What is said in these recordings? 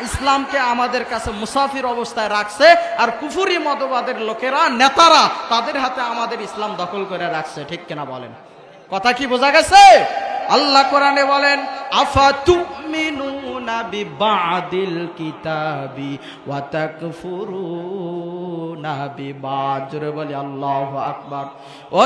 ইসলামকে আমাদের কাছে মুসাফির অবস্থায় রাখছে আর কুফুরি মতবাদের লোকেরা, নেতারা তাদের হাতে আমাদের ইসলাম দখল করে রাখছে। ঠিক কিনা বলেন? কথা কি বোঝা গেছে? আল্লাহ কোরআনে বলেন, আফা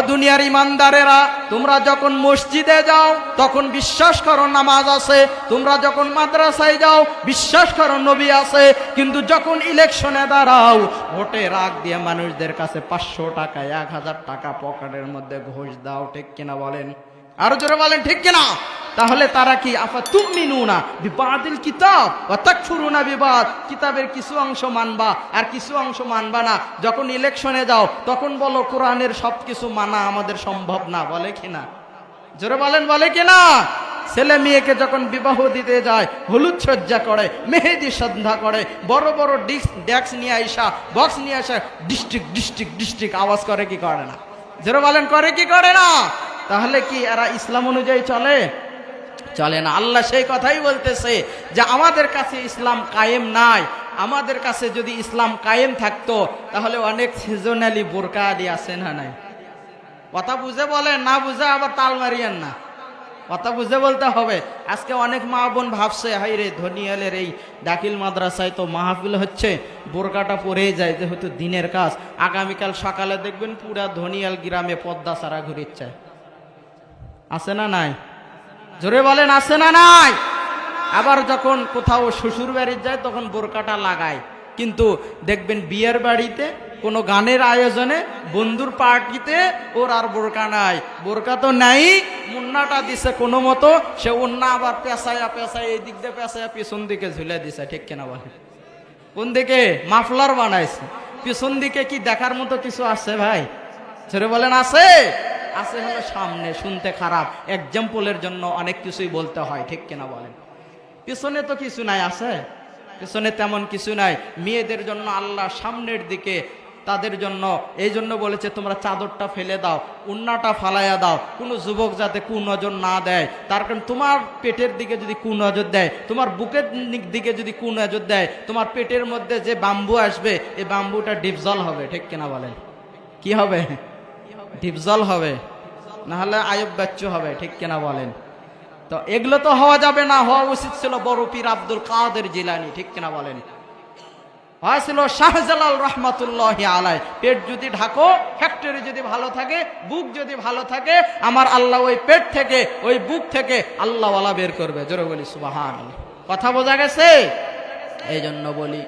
দুনিয়ার ইমানদারেরা, তোমরা যখন মসজিদে যাও, তখন বিশ্বাস করো নামাজ আছে। তোমরা যখন মাদ্রাসায় যাও, বিশ্বাস করো নবী আছে। কিন্তু যখন ইলেকশনে দাঁড়াও, ভোটে রাগ দিয়ে মানুষদের কাছে পাঁচশো টাকা, এক হাজার টাকা পকেটের মধ্যে ঘোষ দাও, ঠিক কিনা বলেন? আরও জোরে বলেন, ঠিক কিনা? তাহলে তারা কি আফা তুমি নুনা বিবাদিল কিতাব অতাকফুরুনা বিবাদ, কিতাবের কিছু অংশ মানবা আর কিছু অংশ মানবা না। যখন ইলেকশনে যাও, তখন বলো কোরআনের সব কিছু মানা আমাদের সম্ভব না, বলে কিনা? জোরে বলেন, বলে কিনা? ছেলে মেয়েকে যখন বিবাহ দিতে যায়, হলুদ সজ্জা করে, মেহেদি সন্ধ্যা করে, বড় বড় ডিস্ক ডেক্স নিয়ে আইসা, বক্স নিয়ে আসা, ডিস্ট্রিক্ট ডিস্ট্রিক্ট ডিস্ট্রিক্ট আওয়াজ করে কি করে না? জোরে বলেন, করে কি করে না? তাহলে কি এরা ইসলাম অনুযায়ী চলে? চলে না। আল্লাহ সেই কথাই বলতেছে যে, আমাদের কাছে ইসলাম কায়েম নাই। আমাদের কাছে যদি ইসলাম কায়েম থাকতো, তাহলে অনেক সিজনালি বোরকা আদি আছে না নাই? কথা বুঝে বলেন, না বুঝে আবার তাল মারিয়েন না। কথা বুঝে বলতে হবে। আজকে অনেক মা বোন ভাবছে হাই রে ধনিয়ালের এই দাখিল মাদ্রাসায় তো মাহফিল হচ্ছে, বোরকাটা পরেই যায় যেহেতু দিনের কাজ। আগামীকাল সকালে দেখবেন পুরা ধনিয়াল গ্রামে পদ্মা সারা ঘুরিচ্ছে। আছে না নাই? জোরে বলেন, আছে না নাই? আবার যখন কোথাও শ্বশুর বাড়ির যায়, তখন বোরকাটা লাগায়। কিন্তু দেখবেন বিয়ের বাড়িতে কোনো গানের আয়োজনে বন্ধুর পার্টিতে ওর আর বোরকা নাই। বোরকা তো নাই, মুন্নাটা দিছে কোনো মতো, সে উন্না আবার পেঁচায়া পেঁচায় এই দিক দিয়ে পেঁচায়া পিছন দিকে ঝুলে দিছে, ঠিক কেনা বলে কোন দিকে? মাফলার বানাইছে। পিছন দিকে কি দেখার মতো কিছু আছে ভাই? ছেড়ে বলেন, আছে? আছে হলো সামনে, শুনতে খারাপ। এক্সাম্পলের জন্য অনেক কিছুই বলতে হয়, ঠিক কিনা বলেন? পিছনে তো কিছু নাই, আছে? পিছনে তেমন কিছু নাই। মেয়েদের জন্য আল্লাহ সামনের দিকে, তাদের জন্য এই জন্য বলেছে, তোমরা চাদরটা ফেলে দাও, উন্নাটা ফালাইয়া দাও। কোনো যুবক যাতে কুনজর না দেয়। তার কারণ তোমার পেটের দিকে যদি কুনজর দেয়, তোমার বুকের দিকে যদি কুনজর দেয়, তোমার পেটের মধ্যে যে বাম্বু আসবে, এই বাম্বুটা ডিপজল হবে, ঠিক কিনা বলেন? কি হবে? ডিপজল হবে। নাহলে আয়ব বাচ্চু হবে, ঠিক কিনা বলেন? তো এগুলো তো হওয়া যাবে না, হওয়া উচিত ছিল বড় পীর আব্দুল কাদের জিলানি, ঠিক কিনা বলেন? হয়েছিল শাহজালাল রহমাতুল্লাহ আলাই। পেট যদি ঢাকো ফ্যাক্টরি যদি ভালো থাকে, বুক যদি ভালো থাকে, আমার আল্লাহ ওই পেট থেকে, ওই বুক থেকে আল্লাহওয়ালা বের করবে। জোরে বলি সুবাহান কথা বোঝা গেছে? এই জন্য বলি